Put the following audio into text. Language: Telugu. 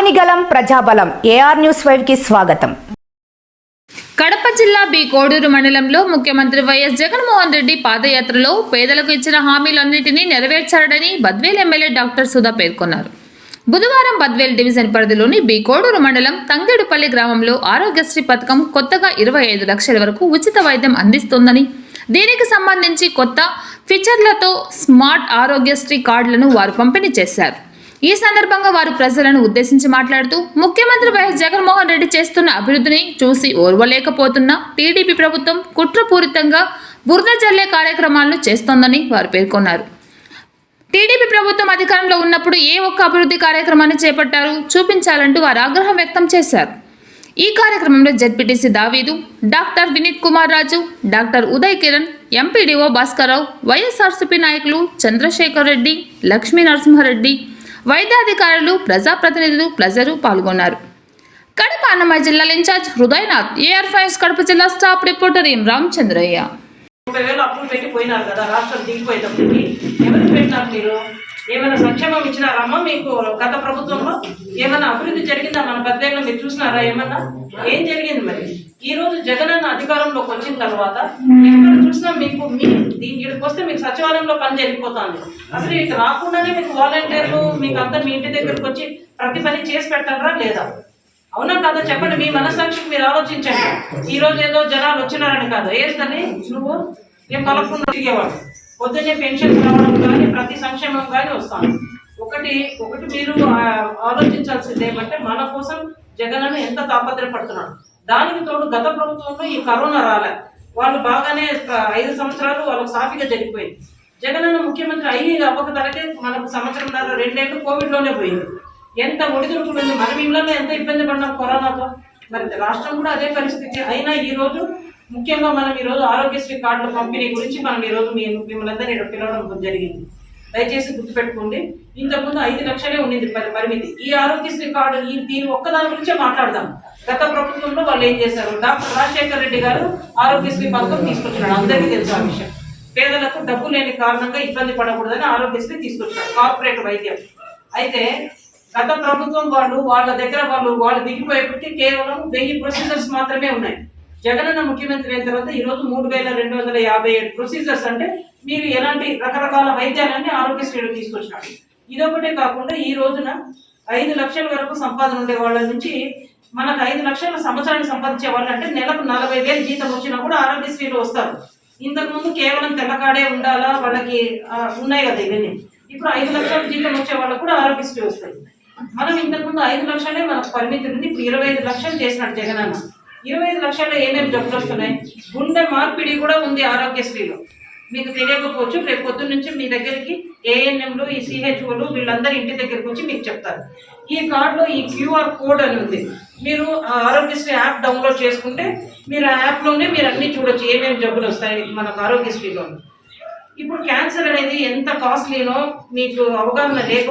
ఆపనిగలం ప్రజాబలం. ఏఆర్ న్యూస్ ఫైవ్కి స్వాగతం. కడప జిల్లా బి కోడూరు మండలంలో ముఖ్యమంత్రి వైఎస్ జగన్మోహన్ రెడ్డి పాదయాత్రలో పేదలకు ఇచ్చిన హామీలన్నింటినీ నెరవేర్చారని బద్వేల్ ఎమ్మెల్యే డాక్టర్ సుధా పేర్కొన్నారు. బుధవారం బద్వేల్ డివిజన్ పరిధిలోని బి కోడూరు మండలం తంగేడుపల్లి గ్రామంలో ఆరోగ్యశ్రీ పథకం కొత్తగా ఇరవై ఐదు లక్షల వరకు ఉచిత వైద్యం అందిస్తోందని దీనికి సంబంధించి కొత్త ఫీచర్లతో స్మార్ట్ ఆరోగ్యశ్రీ కార్డులను వారు పంపిణీ చేశారు. ఈ సందర్భంగా వారు ప్రజలను ఉద్దేశించి మాట్లాడుతూ ముఖ్యమంత్రి వైఎస్ జగన్మోహన్ రెడ్డి చేస్తున్న అభివృద్ధిని చూసి ఓర్వలేకపోతున్న టీడీపీ ప్రభుత్వం కుట్రపూరితంగా బురద జల్లే కార్యక్రమాలను చేస్తోందని వారు పేర్కొన్నారు. టీడీపీ ప్రభుత్వం అధికారంలో ఉన్నప్పుడు ఏ ఒక్క అభివృద్ధి కార్యక్రమాన్ని చేపట్టారు చూపించాలంటూ వారు ఆగ్రహం వ్యక్తం చేశారు. ఈ కార్యక్రమంలో ZPTC Daveedu doctor Vineeth Kumar Raju doctor Uday Kiran MPDO Bhaskar Rao YSRCP నాయకులు చంద్రశేఖర్ రెడ్డి లక్ష్మీ నరసింహారెడ్డి వైద్యాధికారులు ప్రజాప్రతినిధులు ప్రజలు పాల్గొన్నారు. కడప అన్నమయ్య జిల్లాల ఇన్ఛార్జ్ హృదయనాథ్ ఏఆర్ ఫైవ్స్ కడప జిల్లా స్టాఫ్ రిపోర్టర్ ఎం రామచంద్రయ్య. ముప్పై వేలు అప్పులు పెట్టి పోయినారు కదా రాష్ట్రం దిగిపోయేటప్పటికి ఎవరు పెట్టినారు మీరు? ఏమైనా సంక్షేమం ఇచ్చినారమ్మా మీకు గత ప్రభుత్వంలో ఏమైనా అభివృద్ధి జరిగిందా? మన పద్దెల్లో మీరు చూసినారా ఏమన్నా? ఏం జరిగింది మరి? ఈ రోజు జగన్ అన్న అధికారంలోకి వచ్చిన తర్వాత ఎక్కడ చూసినా మీకు మీ దీని ఇక్కడికి వస్తే మీకు సచివాలయంలో పని జరిగిపోతుంది. అసలు ఇక రాకుండానే మీకు వాలంటీర్లు మీకు అంతా మీ ఇంటి దగ్గరకు వచ్చి ప్రతి పని చేసి పెట్టారా లేదా? అవునా కాదా? చెప్పండి మీ మనస్సాక్షికి మీరు ఆలోచించండి. ఈ రోజు ఏదో జనాలు వచ్చినారని కాదు. ఏదని నువ్వు? ఏం కలగకుండా తిరిగేవాడు. పొద్దున్నే పెన్షన్ రావడం కానీ ప్రతి సంక్షేమం కానీ వస్తాను. ఒకటి ఒకటి మీరు ఆలోచించాల్సింది ఏమంటే మన కోసం జగన్ ఎంత తాపత్రయపడుతున్నాడు. దానికి తోడు గత ప్రభుత్వంలో ఈ కరోనా రాలే. వాళ్ళు బాగానే ఐదు సంవత్సరాలు వాళ్ళకి సాఫీగా జరిగిపోయింది. జగనన్న ముఖ్యమంత్రి అయ్యి అవ్వక తలకే మనకు సంవత్సరంన్నర రెండేళ్ళు కోవిడ్లోనే పోయింది. ఎంత ఒడిదుడుకులు మనం ఇళ్ళలో ఎంత ఇబ్బంది పడినాం కరోనాతో. మరి రాష్ట్రం కూడా అదే పరిస్థితి. అయినా ఈరోజు ముఖ్యంగా మనం ఈ రోజు ఆరోగ్యశ్రీ కార్డుల పంపిణీ గురించి మనం ఈ రోజు మీ మిమ్మల్ని అందరినీ ఇక్కడ పిలవడం జరిగింది. దయచేసి గుర్తుపెట్టుకోండి. ఇంతకుముందు ఐదు లక్షలే ఉండింది పరిమితి. ఈ ఆరోగ్యశ్రీ కార్డు ఈ దీని ఒక్కదాని గురించే మాట్లాడదాం. గత ప్రభుత్వంలో వాళ్ళు ఏం చేశారు? డాక్టర్ రాజశేఖర్ రెడ్డి గారు ఆరోగ్యశ్రీ పథకం తీసుకొచ్చినాడు అందరికీ తెలుసు ఆ విషయం. పేదలకు డబ్బు లేని కారణంగా ఇబ్బంది పడకూడదని ఆరోగ్యశ్రీ తీసుకొచ్చారు. కార్పొరేట్ వైద్యం. అయితే గత ప్రభుత్వం వాళ్ళు వాళ్ళ దగ్గర వాళ్ళు వాళ్ళు దిగిపోయేప్పటికీ కేవలం వెయ్యి ప్రొసీజర్స్ మాత్రమే ఉన్నాయి. జగనన్న ముఖ్యమంత్రి అయిన తర్వాత ఈ రోజు మూడు వేల రెండు వందల యాభై ఏడు ప్రొసీజర్స్ అంటే మీరు ఎలాంటి రకరకాల వైద్యాలన్నీ ఆరోగ్యశ్రీలో తీసుకొచ్చినాడు ఇదొకటే కాకుండా ఈ రోజున ఐదు లక్షల వరకు సంపాదన ఉండే వాళ్ళ నుంచి మనకు ఐదు లక్షల సంవత్సరానికి సంపాదించే వాళ్ళు అంటే నెలకు నలభై వేలు జీతం వచ్చినా కూడా ఆరోగ్యశ్రీలో వస్తారు. ఇంతకుముందు కేవలం తెల్లకాడే ఉండాలా? వాళ్ళకి ఉన్నాయి కదా ఇవన్నీ. ఇప్పుడు ఐదు లక్షల జీతం వచ్చే వాళ్ళకు కూడా ఆరోగ్యశ్రీ వస్తాయి. మనం ఇంతకుముందు ఐదు లక్షలే మనకు పరిమితి ఉంది. ఇప్పుడు ఇరవై ఐదు లక్షలు చేసినాడు జగనన్న. ఇరవై ఐదు లక్షల్లో ఏమేమి జబ్బులు వస్తున్నాయి? గుండె మార్పిడి కూడా ఉంది ఆరోగ్యశ్రీలో. మీకు తెలియకపోవచ్చు రేపు పొద్దు నుంచి మీ దగ్గరికి ఏఎన్ఎంలు ఈ సిహెచ్ఓలు వీళ్ళందరూ ఇంటి దగ్గరికి వచ్చి మీకు చెప్తారు. ఈ కార్డులో ఈ క్యూఆర్ కోడ్ అని ఉంది. మీరు ఆ ఆరోగ్యశ్రీ యాప్ డౌన్లోడ్ చేసుకుంటే మీరు ఆ యాప్లోనే మీరు అన్ని చూడొచ్చు ఏమేమి జబ్బులు వస్తాయి మనకు ఆరోగ్యశ్రీలో ఇప్పుడు క్యాన్సర్ అనేది ఎంత కాస్ట్లీనో మీకు అవగాహన లేక